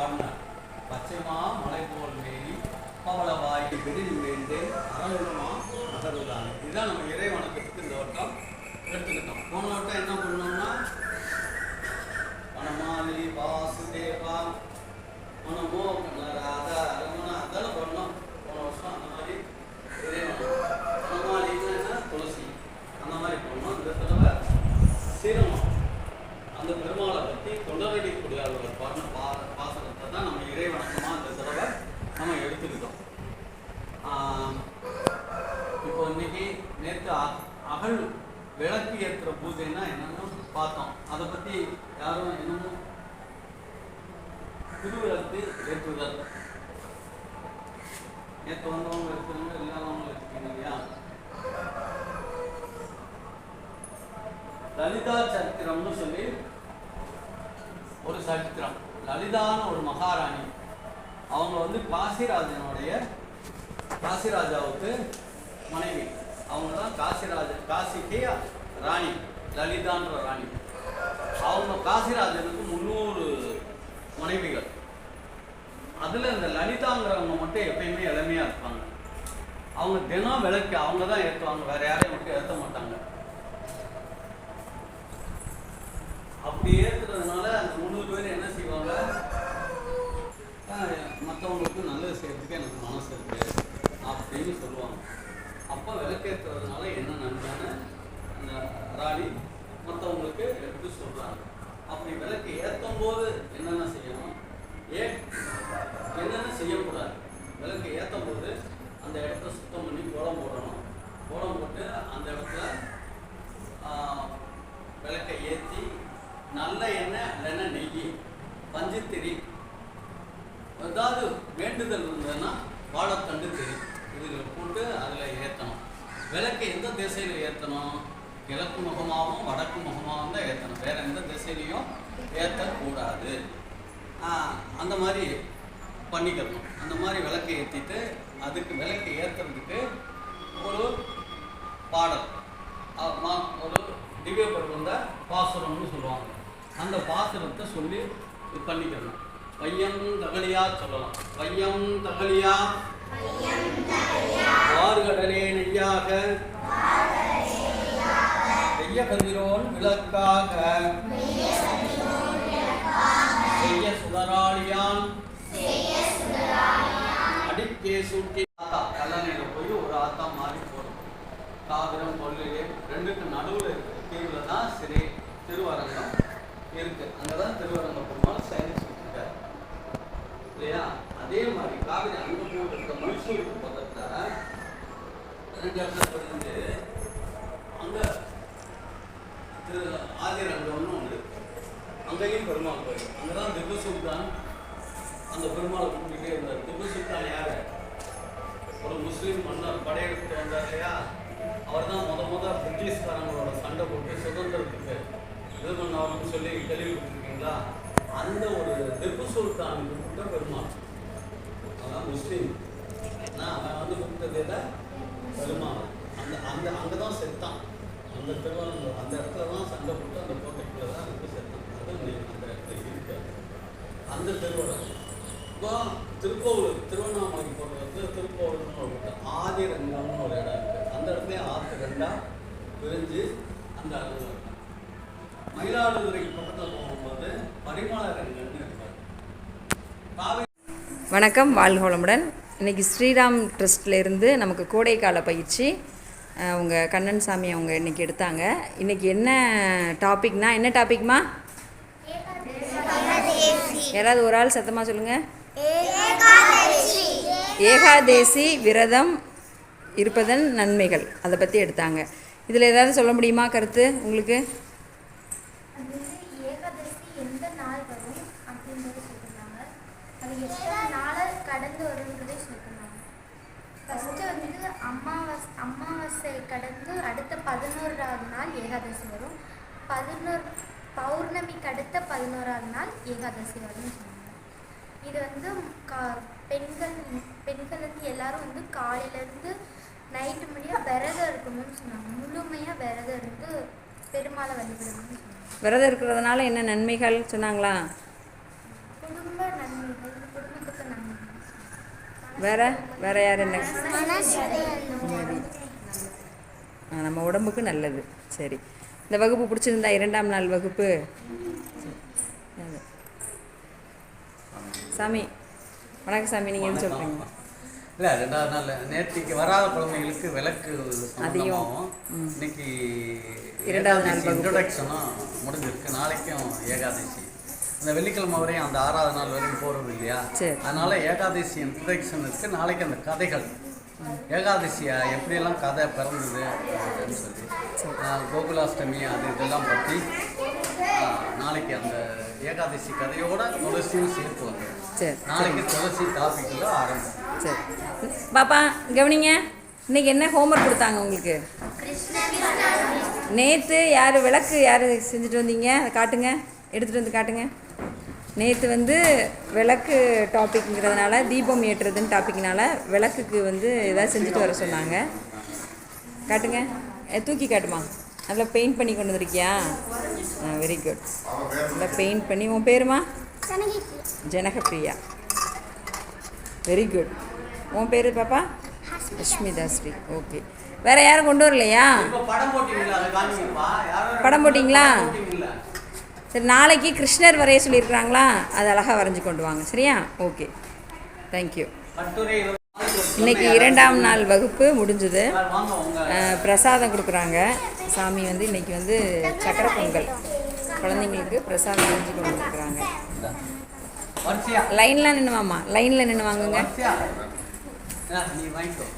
பாடினார் பச்சைமா மலை போல் மேரி பவளவாய் வெளியில் வேண்டேன் அரங்குமா நகருதான் இதுதான் நம்ம இறை வணக்கத்துக்கு இந்த வட்டம். எடுத்துக்கிட்டோம். போன வட்டம் என்ன பண்ணோம்னா வனமாலி வாசுதேவா மனமோ ராதா ரமணா அதெல்லாம் பண்ணோம் போன வருஷம் அந்த மாதிரி இறை வணக்கம் வனமாலின்னா என்ன துளசி அந்த மாதிரி பண்ணோம் இந்த தடவை சீரமம் அந்த பெருமாளை பற்றி தொண்டரடி குடியாளர்கள் பாடின பா பாசனத்தை தான் நம்ம இறை வணக்கமாக இந்த தடவை நம்ம எடுத்துக்கிட்டோம் ஆஹ் இப்போ இன்னைக்கு நேற்று அ- அகல் விளக்கு ஏற்றுற பூஜைன்னா என்னன்னு பார்த்தோம். அதை பற்றி யாரும் என்னமோ திருவிழத்து ஏற்றுதல் நேற்று வந்தவங்க இருக்கிறவங்க இல்லாதவங்க இருக்கீங்க இல்லையா லலிதா சரித்திரம்னு சொல்லி ஒரு சரித்திரம். லலிதான்னு ஒரு மகாராணி. அவங்க வந்து காசிராஜனுடைய காசிராஜாவுக்கு மனைவி. அவங்க தான் காசிராஜன். காசிக்கு ராணி லலிதான்ற ராணி. அவங்க காசிராஜனுக்கு முந்நூறு மனைவிகள். அதில் இந்த லலிதாங்கிறவங்க மட்டும் எப்பயுமே இளமையாக இருப்பாங்க. அவங்க தினம் விளக்கு அவங்க தான் ஏற்றுவாங்க வேற யாரையும் மட்டும் ஏற்ற மாட்டாங்க. அப்படி ஏற்றுறதுனால அந்த முந்நூறு பேர் என்ன செய்வாங்க? மற்றவங்களுக்கு நல்லது செய்யறதுக்கு எனக்கு மனசு இருக்கு. அப்போ விளக்கேற்றுறதுனால என்ன நன்றான அந்த ராணி மற்றவங்களுக்கு எடுத்து சொல்கிறாங்க அப்படி விளக்கு ஏற்றும் போது என்னென்ன செய்யணும்? ஏ என்னென்ன செய்யக்கூடாது? விளக்கு ஏற்றும் போது அந்த இடத்த சுத்தம் பண்ணி கோலம் போடணும். கோலம் போட்டு அந்த இடத்துல விளக்கை ஏற்றி நல்ல எண்ணெய் இல்லைன்னா நெய் பஞ்சுத்திரி ஏதாவது வேண்டுதல் இருந்ததுன்னா வாழைத்தண்டு திரி. இதில் போட்டு அதில் ஏற்றணும் விளக்கை எந்த திசையில் ஏற்றணும் கிழக்கு முகமாகவும் வடக்கு முகமாகவும் தான் ஏற்றணும் வேற எந்த திசையிலையும் ஏற்றக்கூடாது அந்த மாதிரி பண்ணிக்கணும். அந்த மாதிரி விளக்கை ஏற்றிட்டு அதுக்கு விளக்கை ஏற்றுறதுக்கு ஒரு பாடல். ஒரு திவ்ய பருவந்த பாசுரம்னு சொல்லுவாங்க. அந்த பாசுரத்தை சொல்லி இது பண்ணிக்கணும். பையன் தகலியா சொல்லலாம். பையன் தகலியா வார்கடலே நெய்யாக வெய்ய கதிரோன் விளக்காக செய்ய சுதராளியான் அடிக்கே சூட்டி ஆத்தா. கல்லணையில போய் ஒரு ஆத்தா மாறி போடும். காவிரம் கொள்ளையே ரெண்டுக்கு நடுவுல இருக்கு. கீழே தான் சிறை திருவரங்கம் இருக்கு. அங்கதான் திருவரங்க பெருமாள் சயனிச்சு இல்லையா? அதே மாதிரி காவிரி அங்க போய் இருக்க மைசூருக்கு பக்கத்தில் ரெண்டு இடத்துல அங்கே அங்க திரு ஆதிரங்கம்னு ஒன்று அங்கேயும் பெருமாள் கோயில். அங்கதான் திப்பு சுல்தான் அந்த பெருமாளை கும்பிட்டுட்டே இருந்தார். திப்பு சுல்தான் யார்? ஒரு முஸ்லீம் மன்னர் படையெடுத்து வந்தார் இல்லையா? அவர் தான் முத முத பிரிட்டிஷ்காரங்களோட சண்டை போட்டு சுதந்திரத்துக்கு இது பண்ணவர்னு சொல்லி கேள்விப்பட்டிருக்கீங்களா அந்த ஒரு திப்பு சுல்தான் கும்பிட்ட பெருமாள். அதான் முஸ்லீம். ஆனால் அவன் வந்து கும்பிட்டதில் பெருமாள். அந்த அந்த அங்கே தான். செத்தான் அந்த திருவண்ணாமலை அந்த இடத்துல தான் சண்டை போட்டு அந்த கோட்டைக்குள்ளே தான் வந்து செத்தான் அது அந்த இடத்துல இருக்காது அந்த திருவண்ணம் இப்போ திருக்கோவில் திருவண்ணாமலைக்கு போகிறது வந்து திருக்கோவில்னு ஒரு இடம். ஆதிரங்கம்னு ஒரு இடம் இருக்கு. அந்த இடத்துல ஆற்று ரெண்டாக பிரிஞ்சு அந்த அளவு மயிலாடுதுறை மயிலாடுதுறைக்கு பக்கத்தில் போகும்போது பரிமள ரங்கன்னு இருப்பார் காவிரி வணக்கம் வாழ்க வளமுடன் இன்றைக்கி ஸ்ரீராம் ட்ரஸ்ட்லேருந்து நமக்கு கோடைக்கால பயிற்சி அவங்க கண்ணன் சாமி அவங்க இன்றைக்கி எடுத்தாங்க. இன்றைக்கி என்ன டாபிக்னா என்ன டாபிக்மா? யாராவது ஒரு ஆள் சத்தமாக சொல்லுங்கள் ஏகாதேசி. விரதம் இருப்பதன் நன்மைகள். அதை பற்றி எடுத்தாங்க. இதில் ஏதாவது சொல்ல முடியுமா கருத்து உங்களுக்கு அது வந்து ஏகாதசி எந்த நாள் வரும் அப்படின்றத சொல்லிருந்தாங்க அது எத்தனை நாளை கடந்து வரும்ன்றதை சொல்லிருந்தாங்க ஃபஸ்ட்டு வந்து அமாவாஸ் அமாவாசை கடந்து அடுத்த பதினோராவது நாள் ஏகாதசி வரும். பதினோரு பௌர்ணமிக்கு அடுத்த பதினோராவது நாள் ஏகாதசி வரும்னு சொன்னாங்க. இது வந்து கா பெண்கள் பெண்கள் வந்து எல்லாரும் வந்து காலையிலேருந்து நைட்டு முடிய விரதம் இருக்கணும்னு சொன்னாங்க. முழுமையாக விரதம் இருந்து பெருமாளை வழிபடணும்னு சொன்னாங்க. விரதம் இருக்கிறதுனால என்ன நன்மைகள் சொன்னாங்களா? குடும்ப நன்மைகள் வேற? வேற யார் என்ன? நம்ம உடம்புக்கு நல்லது. சரி. இந்த வகுப்பு பிடிச்சிருந்தா இரண்டாம் நாள் வகுப்பு. சாமி வணக்கம் சாமி. நீங்கள் என்ன சொல்கிறீங்க இல்லை ரெண்டாவது நாள். நேற்றுக்கு வராத குழந்தைங்களுக்கு விளக்கு சம்பந்தமாகவும் இன்னைக்கு இரண்டாவது நாள் வகுப்பு. இன்ட்ரடக்ஷனும் முடிஞ்சிருக்கு. நாளைக்கும் ஏகாதசி. அந்த வெள்ளிக்கிழமை வரையும் அந்த ஆறாவது நாள் வரையும் போகிறது இல்லையா? சரி. அதனால ஏகாதசி இன்ட்ரடக்ஷன் இருக்கு நாளைக்கு அந்த கதைகள். ஏகாதசியா எப்படியெல்லாம் கதை பிறந்தது அப்படின்னு சொல்லி கோகுலாஷ்டமி அது இதெல்லாம் பற்றி நாளைக்கு அந்த ஏகாதசி கதையோட துளசியும் சேர்த்து வந்து சரி. நாளைக்கு துளசி டாபிக்கில் ஆரம்பம். சரி. பாப்பா கவனிங்க. இன்னைக்கு என்ன ஹோம்ஒர்க் கொடுத்தாங்க உங்களுக்கு? நேற்று யார் விளக்கு யார் செஞ்சுட்டு வந்தீங்க? அதை காட்டுங்க. எடுத்துகிட்டு வந்து காட்டுங்க. நேற்று வந்து விளக்கு டாபிக்ங்கிறதுனால தீபம் ஏற்றுறதுன்னு டாபிக்னால விளக்குக்கு வந்து ஏதாவது செஞ்சுட்டு வர சொன்னாங்க. காட்டுங்க. தூக்கி காட்டுமா? நல்லா பெயிண்ட் பண்ணி கொண்டு வந்திருக்கியா? ஆ வெரி குட் நல்லா பெயிண்ட் பண்ணி உன் பேருமா? ஜனகப்பிரியா. வெரி குட் உன் பேர் பாப்பா? அஷ்மிதா ஸ்ரீ. ஓகே வேற யாரும் கொண்டு வரலையா? இப்போ படம் போட்டீங்களா அதை காமிங்கப்பா யாரும் படம் போட்டிங்களா? போட்டீங்களா சரி நாளைக்கு கிருஷ்ணர் வரைய சொல்லியிருக்கிறாங்களா? அது அழகாக வரைஞ்சி கொண்டு வாங்க. சரியா? ஓகே. தேங்க்யூ கட்டுரை இன்னைக்கு இரண்டாம் நாள் வகுப்பு முடிஞ்சுது. பிரசாதம் கொடுக்குறாங்க. சாமி வந்து இன்னைக்கு வந்து சக்கர பொங்கல். குழந்தைங்களுக்கு பிரசாதம் செஞ்சு கொண்டு கொடுக்குறாங்க லைன்லாம் நின்று வாமா லைனில் நின்று வாங்குங்க. நீ வாங்கிக்கோ.